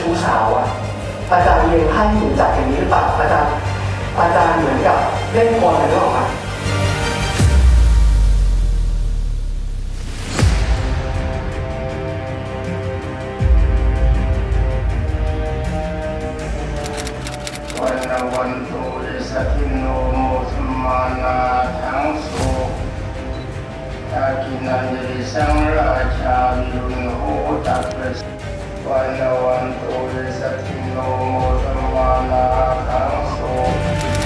ชู้สาวอะอาจารย์เรียนไพ่หนูจับอย่างนี้หรือเปล่าอาจารย์อาจารย์เหมือนกับเล่นกลอะไรหรือเปล่าวันวันตุริสติโนโมสมมานาทังสุตากินันยิสังราชาวิรุณโหตักเรส วันวันตุริสติโนโมสมมานาทังสุ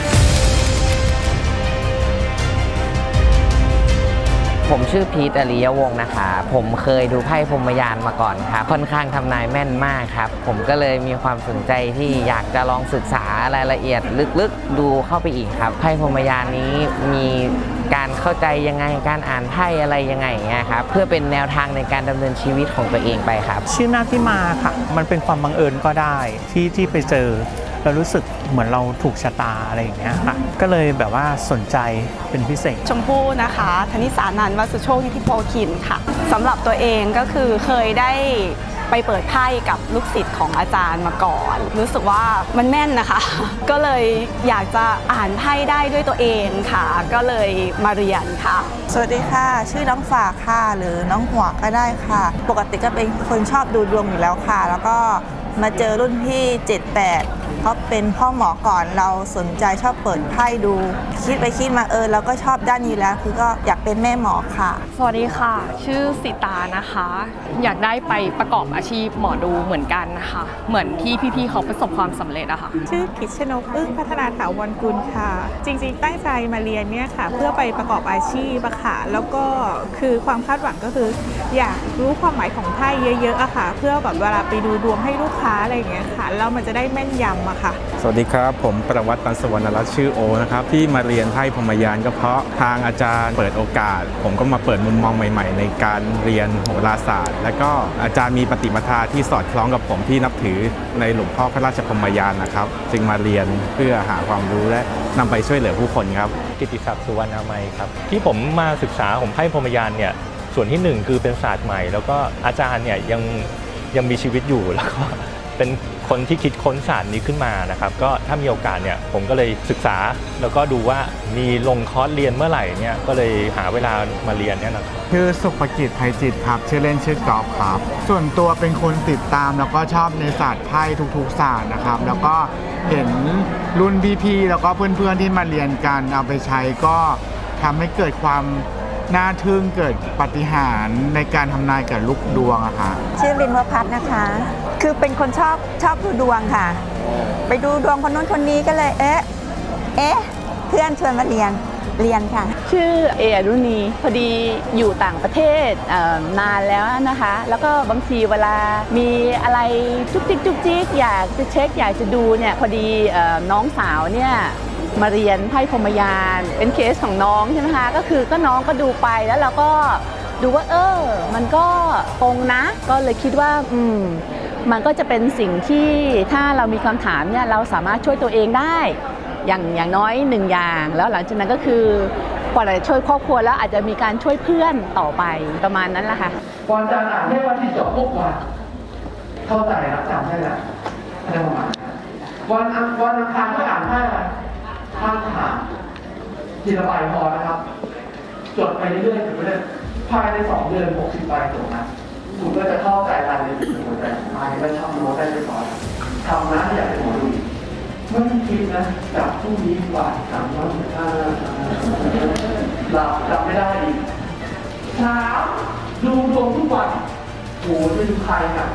ผมชื่อพีทอริยวงศ์นะคะ ผมเคยดูไพ่พรหมยานมาก่อนครับค่อนข้างทำนายแม่นมากครับ ผมก็เลยมีความสนใจที่อยากจะลองศึกษารายละเอียดลึกๆ ดูเข้าไปอีกครับ ไพ่พรหมยานนี้มีการเข้าใจยังไงการอ่านไพ่อะไรยังไงอย่างเงี้ยครับเพื่อเป็นแนวทางในการดำเนินชีวิตของตัวเองไปครับ ชื่อนาที่มาค่ะ มันเป็นความบังเอิญก็ได้ที่ที่ไปเจอ แล้วรู้สึกเหมือนเราถูกชะตาอะไรอย่างเงี้ยค่ะก็เลยแบบว่าสนใจเป็นพิเศษ ชมพู่นะคะธนิสานันท์วัสุโชคนิธิโพคินค่ะสำหรับตัวเองก็คือเคยได้ไปเปิดไพ่กับลูกศิษย์ของอาจารย์มาก่อน รู้สึกว่ามันแม่นนะคะ ก็เลยอยากจะอ่านไพ่ได้ด้วยตัวเองค่ะ ก็เลยมาเรียนค่ะ สวัสดีค่ะ ชื่อน้องฝากค่ะ หรือน้องหัวก็ได้ค่ะ ปกติก็เป็นคนชอบดูดวงอยู่แล้วค่ะ แล้วก็มาเจอรุ่นพี่ 78 เขาเป็นพ่อหมอก่อนเราสนใจชอบเปิดไพ่ดู คิดไปคิดมาเออเราก็ชอบด้านนี้แล้ว คือก็อยากเป็นแม่หมอค่ะ สวัสดีค่ะ ชื่อสิตานะคะ อยากได้ไปประกอบอาชีพหมอดูเหมือนกันนะคะ เหมือนที่พี่ๆเขาประสบความสำเร็จอะค่ะชื่อคิดชนกอึ้งพัฒนาถาวรกุลค่ะ จริง ๆ ตั้งใจมาเรียนเนี่ยค่ะ เพื่อไปประกอบอาชีพอะค่ะแล้วก็คือความคาดหวังก็คือ อยากรู้ความหมายของไพ่เยอะๆอะค่ะ เพื่อแบบเวลาไปดูดวงให้ลูกค้าอะไรอย่างเงี้ยค่ะแล้วมันจะได้แม่นยำอะค่ะ สวัสดีครับ ผมประวัติตันสวรรณรัตน์ชื่อโอนะครับที่มาเรียนไพ่พรหมยานก็เพราะทางอาจารย์เปิดโอกาส ผมก็มาเปิดมุมมองใหม่ ๆ ในการเรียนโหราศาสตร์ และก็อาจารย์มีปฏิปทาที่สอดคล้องกับผมที่นับถือในหลวงพ่อพระราชพรหมยานนะครับ จึงมาเรียนเพื่อหาความรู้และนำไปช่วยเหลือผู้คนครับกิติศักดิ์สุวรรณามัยครับที่ผมมาศึกษาของไพ่พรหมยานเนี่ยส่วนที่หนึ่งคือเป็นศาสตร์ใหม่ แล้วก็อาจารย์เนี่ยยังยังมีชีวิตอยู่แล้วก็ เป็นคนที่คิดค้นศาสตร์นี้ขึ้นมานะครับ ก็ถ้ามีโอกาสเนี่ยผมก็เลยศึกษาแล้วก็ดูว่ามีลงคอร์สเรียนเมื่อไหร่เนี่ยก็เลยหาเวลามาเรียนเนี่ยนะครับ ชื่อสุภกิจไพจิตรครับ ชื่อเล่นชื่อกอล์ฟครับ ส่วนตัวเป็นคนติดตามแล้วก็ชอบในศาสตร์ไพ่ทุกๆศาสตร์นะครับ แล้วก็เห็นรุ่นพี่ๆแล้วก็เพื่อนๆที่มาเรียนกันเอาไปใช้ก็ทำให้เกิดความน่าทึ่งเกิดปาฏิหารย์ในการทำนายกับลูกดวงอะค่ะ ชื่อลินวพัฒน์นะคะ คือเป็นคนชอบชอบดูดวงค่ะ ไปดูดวงคนนู้นคนนี้ก็เลย เอ๊ะ เอ๊ะ เพื่อนชวนมาเรียนเรียนค่ะ ชื่อเออรุณีพอดีอยู่ต่างประเทศเอ่อนานแล้วนะคะ แล้วก็บางทีเวลามีอะไรจุกจิกจุกจิกอยากจะเช็คอยากจะดูเนี่ยพอดีเอ่อน้องสาวเนี่ยมาเรียนไพ่พรหมยานเป็นเคสของน้องใช่ไหมคะก็คือก็น้องก็ดูไปแล้วเราก็ดูว่าเออ มันก็ตรงนะ ก็เลยคิดว่า อืม มันก็จะเป็นสิ่งที่ถ้าเรามีคำถามเนี่ยเราสามารถช่วยตัวเองได้ อย่างอย่างน้อยหนึ่งอย่าง แล้วหลังจากนั้นก็คือกว่าจะช่วยครอบครัวแล้วอาจจะมีการช่วยเพื่อนต่อไปประมาณนั้นแหละค่ะวันจันทร์อ่านให้วันที่จบปุ๊บวันเข้าใจแล้วจำได้แล้วอะไรประมาณวันอังวันอังคารก็อ่านให้อะไรข้างถามทีละใบพอนะครับ จดไปเรื่อยๆถึงเรื่อยภายในสองเดือนหกสิบใบจบนะ คุณก็จะเข้าใจรายละเอียดของหัวใจของไพ่และชอบโน้ได้เรียบร้อยทำนะอยากเป็นหมอดูอีกไม่อคิดนะจากพรุ่งนี้บ่าสามร้อยสิบห้าหลับจำไม่ได้อีกสามดูดวงทุกวันโหจะดูใครอะ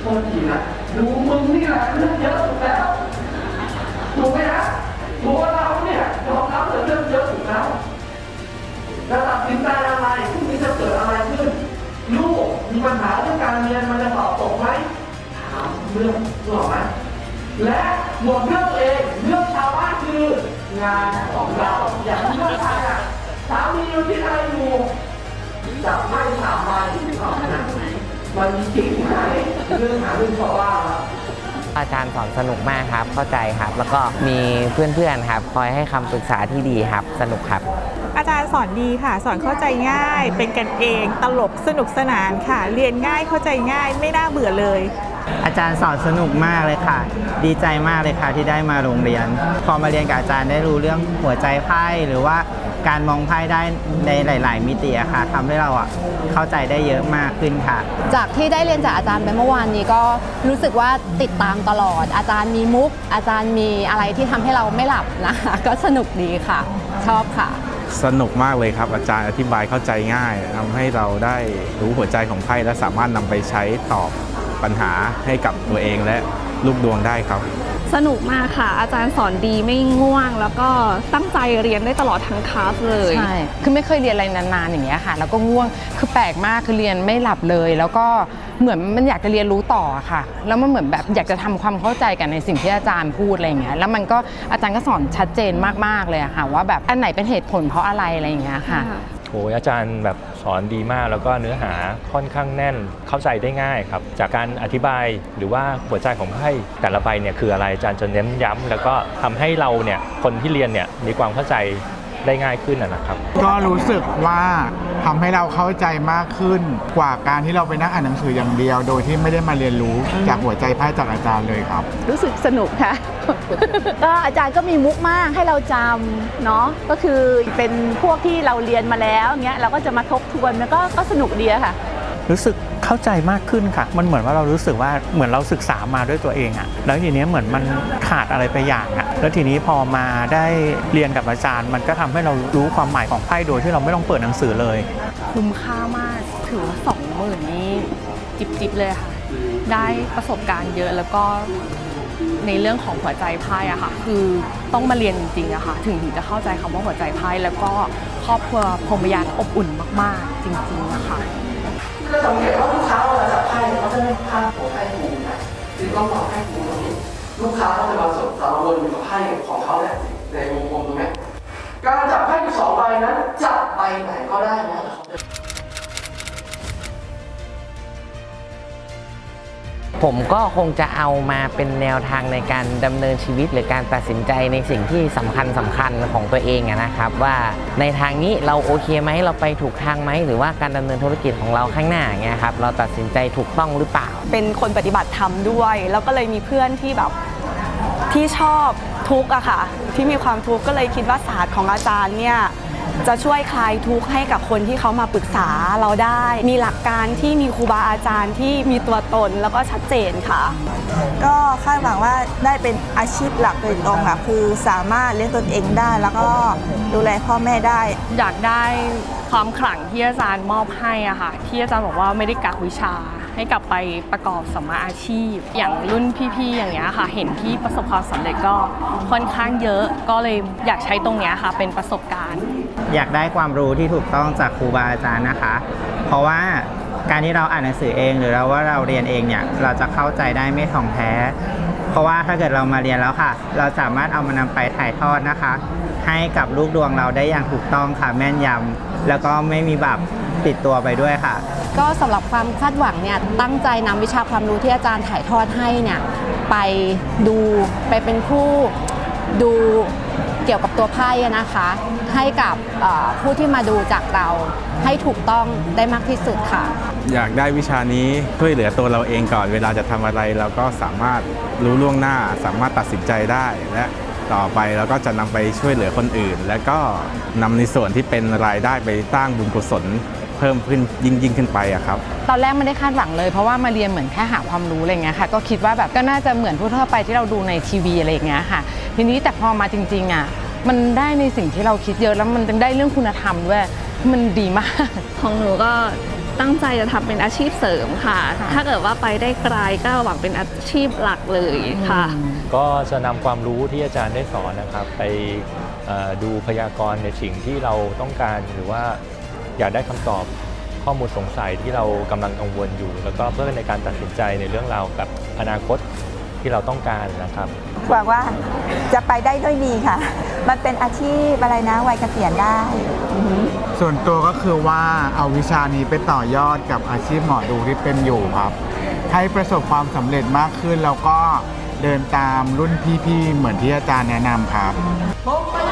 โทษทีนะดูมึงนี่แหละเรื่องเยอะสุดแล้วถูกไหมฮะตัวเราเนี่ยยอมรับเลยเรื่องเยอะสุดแล้วจะตัดสินใจอะไร เรื่องนึกอไหมและหมดเรื่องตัวเองเรื่องชาวบ้านคืองานของเราอย่างที่เรื่องใครอะสามีอยู่ที่ไหนอยู่จับไม่สามใบออกนะมันมีจริงไหมเรื่องหาเรื่องชาวบ้านครับอาจารย์สอนสนุกมากครับ เข้าใจครับ แล้วก็มีเพื่อนๆครับ คอยให้คำปรึกษาที่ดีครับ สนุกครับ อาจารย์สอนดีค่ะ สอนเข้าใจง่าย เป็นกันเอง ตลกสนุกสนานค่ะ เรียนง่ายเข้าใจง่าย ไม่น่าเบื่อเลย อาจารย์สอนสนุกมากเลยค่ะ ดีใจมากเลยค่ะที่ได้มาโรงเรียน พอมาเรียนกับอาจารย์ได้รู้เรื่องหัวใจไพ่หรือว่าการมองไพ่ได้ในหลาย ๆ มิติอะค่ะทำให้เราอะเข้าใจได้เยอะมากขึ้นค่ะ จากที่ได้เรียนจากอาจารย์ไปเมื่อวานนี้ก็รู้สึกว่าติดตามตลอด อาจารย์มีมุก อาจารย์มีอะไรที่ทำให้เราไม่หลับนะคะก็สนุกดีค่ะ ชอบค่ะ สนุกมากเลยครับ อาจารย์อธิบายเข้าใจง่ายทำให้เราได้รู้หัวใจของไพ่และสามารถนำไปใช้ตอบ ปัญหาให้กับตัวเองและลูกดวงได้ครับ สนุกมากค่ะ อาจารย์สอนดีไม่ง่วง แล้วก็ตั้งใจเรียนได้ตลอดทั้งคลาสเลย ใช่ คือไม่เคยเรียนอะไรนานๆอย่างเงี้ยค่ะ แล้วก็ง่วง คือแปลกมาก คือเรียนไม่หลับเลย แล้วก็เหมือนมันอยากจะเรียนรู้ต่ออะค่ะ แล้วมันเหมือนแบบอยากจะทำความเข้าใจกันในสิ่งที่อาจารย์พูดอะไรอย่างเงี้ย แล้วมันก็อาจารย์ก็สอนชัดเจนมากๆเลยอะค่ะ ว่าแบบอันไหนเป็นเหตุผลเพราะอะไรอะไรอย่างเงี้ยค่ะ โอ้ยอาจารย์แบบสอนดีมาก แล้วก็เนื้อหาค่อนข้างแน่นเข้าใจได้ง่ายครับ จากการอธิบายหรือว่าหัวใจของไพ่แต่ละใบเนี่ยคืออะไรอาจารย์จะเน้นย้ำแล้วก็ทำให้เราเนี่ยคนที่เรียนเนี่ยมีความเข้าใจได้ง่ายขึ้นนะนะครับ ก็รู้สึกว่าทำให้เราเข้าใจมากขึ้นกว่าการที่เราไปนั่งอ่านหนังสืออย่างเดียว โดยที่ไม่ได้มาเรียนรู้จากหัวใจไพ่จากอาจารย์เลยครับ รู้สึกสนุกค่ะ ก็อาจารย์ก็มีมุกมากให้เราจำเนาะก็คือเป็นพวกที่เราเรียนมาแล้วเงี้ยเราก็จะมาทบทวนแล้วก็ก็สนุกดีอะค่ะ รู้สึกเข้าใจมากขึ้นค่ะ มันเหมือนว่าเรารู้สึกว่าเหมือนเราศึกษามาด้วยตัวเองอะแล้วทีนี้เหมือนมันขาดอะไรไปอย่างอะแล้วทีนี้พอมาได้เรียนกับอาจารย์ มันก็ทำให้เรารู้ความหมายของไพ่โดยที่เราไม่ต้องเปิดหนังสือเลย คุ้มค่ามากถือว่าสองหมื่นนี้จิบจิบๆเลยค่ะ ได้ประสบการณ์เยอะแล้วก็ ในเรื่องของหัวใจไพ่อะค่ะ คือต้องมาเรียนจริงๆอะค่ะ ถึงถึงจะเข้าใจคำว่าหัวใจไพ่แล้วก็ครอบครัวพรมยานอบอุ่นมากๆ จริงๆนะคะก็สังเกตว่าลูกค้าเวลาจับไพ่เขาจะไม่ข้ามหัวไพ่ถูกนะจึงต้องวางไพ่ถูกตรงนี้ลูกค้าเขาจะมาสดสารวนอยู่กับไพ่ของเขาเนี่ยในวงกลมตรงนี้การจับไพ่สองใบนั้นจับใบไหน ผมก็คงจะเอามาเป็นแนวทางในการดำเนินชีวิต หรือการตัดสินใจในสิ่งที่สำคัญสำคัญของตัวเองนะครับ ว่าในทางนี้เราโอเคไหมเราไปถูกทางไหมหรือว่าการดำเนินธุรกิจของเราข้างหน้าอย่างเงี้ยครับเราตัดสินใจถูกต้องหรือเปล่า เป็นคนปฏิบัติธรรมด้วย แล้วก็เลยมีเพื่อนที่แบบที่ชอบทุกข์อะค่ะ ที่มีความทุกข์ก็เลยคิดว่าศาสตร์ของอาจารย์เนี่ย จะช่วยคลายทุกข์ให้กับคนที่เขามาปรึกษาเราได้ มีหลักการที่มีครูบาอาจารย์ที่มีตัวตนแล้วก็ชัดเจนค่ะ ก็คาดหวังว่าได้เป็นอาชีพหลักโดยตรงค่ะคือสามารถเลี้ยงตนเองได้ แล้วก็ดูแลพ่อแม่ได้ อยากได้ความขลังที่อาจารย์มอบให้อะค่ะที่อาจารย์บอกว่าไม่ได้กักวิชาให้กลับไปประกอบสัมมาอาชีพ อย่างรุ่นพี่ๆ อย่างเงี้ยค่ะ เห็นที่ประสบความสำเร็จก็ค่อนข้างเยอะ ก็เลยอยากใช้ตรงเนี้ยค่ะ เป็นประสบการณ์ อยากได้ความรู้ที่ถูกต้องจากครูบาอาจารย์นะคะ เพราะว่าการที่เราอ่านหนังสือเอง หรือเราว่าเราเรียนเองเนี่ยเราจะเข้าใจได้ไม่ถ่องแท้ เพราะว่าถ้าเกิดเรามาเรียนแล้วค่ะ เราสามารถเอามานำไปถ่ายทอดนะคะ ให้กับลูกดวงเราได้อย่างถูกต้องค่ะแม่นยำแล้วก็ไม่มีแบบติดตัวไปด้วยค่ะ ก็สำหรับความคาดหวังเนี่ยตั้งใจนำวิชาความรู้ที่อาจารย์ถ่ายทอดให้เนี่ยไปดูไปเป็นผู้ดู เกี่ยวกับตัวไพ่อะนะคะ ให้กับผู้ที่มาดูจากเราให้ถูกต้องได้มากที่สุดค่ะ อยากได้วิชานี้ช่วยเหลือตัวเราเองก่อน เวลาจะทำอะไรเราก็สามารถรู้ล่วงหน้า สามารถตัดสินใจได้และต่อไปเราก็จะนำไปช่วยเหลือคนอื่น และก็นำในส่วนที่เป็นรายได้ไปสร้างบุญกุศล เพิ่มขึ้นยิ่งยิ่งขึ้นไปอะครับ ตอนแรกไม่ได้คาดหวังเลยเพราะว่ามาเรียนเหมือนแค่หาความรู้อะไรเงี้ยค่ะ ก็คิดว่าแบบก็น่าจะเหมือนทั่วๆไปที่เราดูในทีวีอะไรอย่างเงี้ยค่ะ ทีนี้แต่พอมาจริงๆอะมันได้ในสิ่งที่เราคิดเยอะแล้วมันได้เรื่องคุณธรรมด้วยมันดีมาก ของหนูก็ตั้งใจจะทำเป็นอาชีพเสริมค่ะ ถ้าเกิดว่าไปได้ไกลก็หวังเป็นอาชีพหลักเลยค่ะ ก็จะนำความรู้ที่อาจารย์ได้สอนนะครับ ไปเอ่อดูพยากรณ์ในสิ่งที่เราต้องการหรือว่า อยากได้คำตอบข้อมูลสงสัยที่เรากำลังกังวลอยู่ แล้วก็เพื่อในการตัดสินใจในเรื่องราวกับอนาคตที่เราต้องการนะครับหวังว่าจะไปได้ด้วยดีค่ะ มันเป็นอาชีพอะไรนะวัยเกษียณได้อือหือส่วนตัวก็คือว่าเอาวิชานี้ไปต่อยอดกับอาชีพหมอดูที่เป็นอยู่ครับ ให้ประสบความสำเร็จมากขึ้นแล้วก็เดินตามรุ่นพี่ๆ เหมือนที่อาจารย์แนะนำครับผมพยายาม